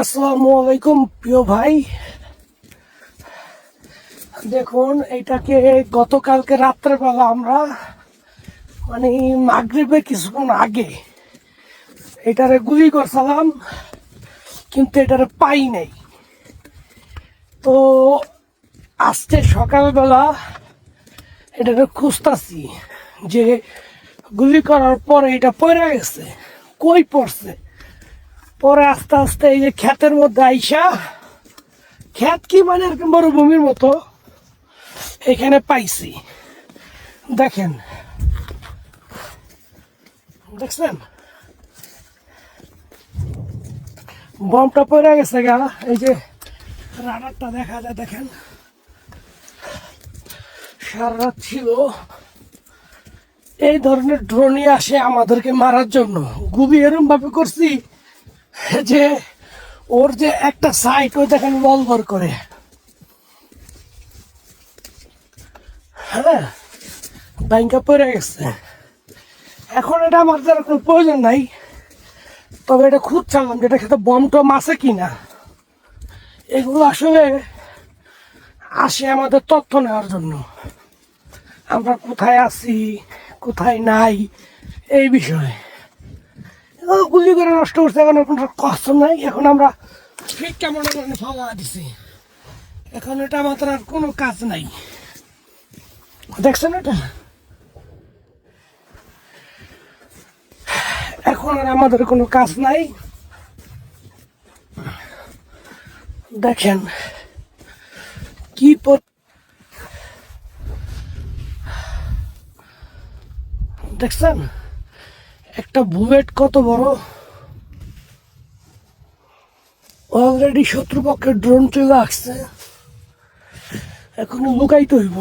আসসালামু আলাইকুম, প্রিয় ভাই। দেখুন, এটাকে গতকালকে রাত্রেবেলা আমরা মানে মাগরিবে কিছুক্ষণ আগে, এটারে গুলি করছিলাম, কিন্তু এটারে পাই নাই। তো আজকে সকালবেলা এটাকে খুঁজতাছি যে গুলি করার পরে এটা পড়ে গেছে, কই পড়ছে? পরে আস্তে আস্তে এই যে ক্ষেতের মধ্যে আইসা, ক্ষেত কি মানে এরকম মরুভূমির মতো? এখানে পাইছি। দেখেন। দেখছেন? বমটা পড়ে গেছে গা। এই যে রাডারটা দেখা যায়, দেখেন। সারা ছিল। এই ধরনের ড্রোনই আসে আমাদেরকে মারার জন্য। গুবি এরম ভাবে করছি যে, ওর যে একটা সাইট ওই দেখেন বলবর করে। হ্যাঁ ব্যাংকে পড়ে গেছে। এখন এটা আমার দ্বারা কোনো প্রয়োজন নাই। তবে এটা খুঁজছিলাম যে এটা খেতে বম টম আছে কিনা? এগুলো আসলে আসে আমাদের তথ্য নেওয়ার জন্য। আমরা কোথায় আছি, কোথায় নাই, এই বিষয়ে। গুলি করে নষ্ট করছে, এখন কোনো কষ্ট নাই, এখন আমরা ঠিক কেমন মানে ফাওয়া দিছি। এখন এটা আমাদের আর কোনো কাজ নাই। দেখছেন এটা? এখন আর আমাদের কোনো কাজ নাই। দেখেন কি দেখছেন? একটা বুলেট কত বড়? অলরেডি শত্রুপক্ষের ড্রোন চলে আসছে। এখন লুকাইতে হইব।